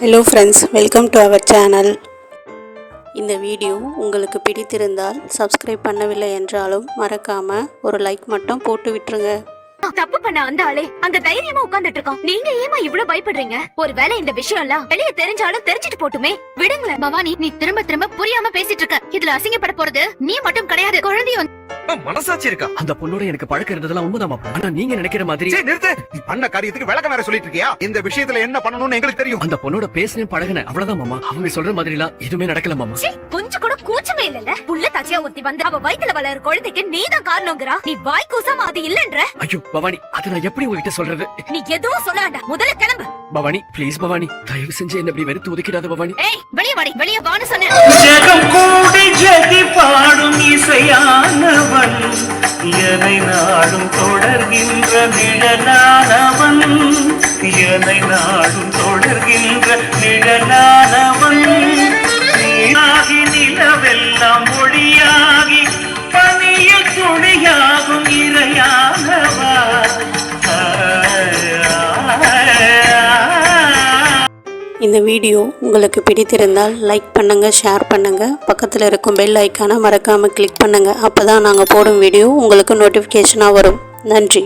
Hello friends welcome to our channel இந்த video உங்களுக்கு பிடித்திருந்தால் சப்ஸ்கிரைப் பண்ணவில்லை என்றாலும் மறக்காமல் ஒரு லைக் மட்டும் போட்டு விட்டுருங்க. தப்பு பண்ண அந்த ஆளே அங்க தைரியமா உட்கார்ந்துட்டு இருக்கோம் நீங்க ஏமா இவ்வளவு பயப்படுறீங்க? ஒருவேளை இந்த விஷயம் எல்லாம் வெளிய தெரிஞ்சாலும் தெரிஞ்சிட்டு போட்டுமே. விடுங்களேன் பவானி நீ திரும்ப திரும்ப புரியாம பேசிட்டு இருக்க. இதுல அசிங்கப்பட போறது நீ மட்டும் கிடையாது. குழந்தையும் மனசாட்சி இருக்கா? அந்த பொண்ணோட எனக்கு பழக்கம் இருந்ததெல்லாம் உண்மைதான். ஆனா நீங்க நினைக்கிற மாதிரி சரி நிறுத்து. நீ பண்ண காரியத்துக்கு விளக்கம் வேற சொல்லிட்டு இருக்கியா? இந்த விஷயத்துல என்ன பண்ணணும்னு எங்களுக்கு தெரியும். அந்த பொண்ணோட பேசினேன் பழகினேன். அவ்வளவுதான் மாமா. அவங்க சொல்ற மாதிரி எல்லாம் எதுவுமே நடக்கல மாமா. கொஞ்சம் கூட கூச்சமே இல்லல்ல? புள்ள தாச்சியா ஒருத்தி வந்து அவ வயித்துல வளர குழந்தைக்கு நீதான் காரணங்கிறா? நீ வாய் கூசாம அது இல்லன்ற? ஐயோ பவானி அதை நான் எப்படி உங்ககிட்ட சொல்றது? நீ எதுவும் சொல்ல வேண்டாம். முதல்ல கிளம்பு. பவானி ப்ளீஸ் பவானி. தயவு செஞ்சு என்ன இப்படி வெறுத்து ஒதுக்கிடாத பவானி. ஏய் வெளிய வாடி. வெளிய வான்னு சொன்னேன். நாடும் தொடர்கின்ற நிழலானவன். எனை நாடும் தொடர்கின்ற நிழலானவன். நீராகி நிலவெல்லாம் இந்த வீடியோ உங்களுக்கு பிடித்திருந்தால் லைக் பண்ணுங்கள் ஷேர் பண்ணுங்கள் பக்கத்தில் இருக்கும் பெல் ஐக்கானை மறக்காமல் கிளிக் பண்ணுங்கள் அப்போ தான் நாங்கள் போடும் வீடியோ உங்களுக்கு நோட்டிஃபிகேஷனாக வரும். நன்றி.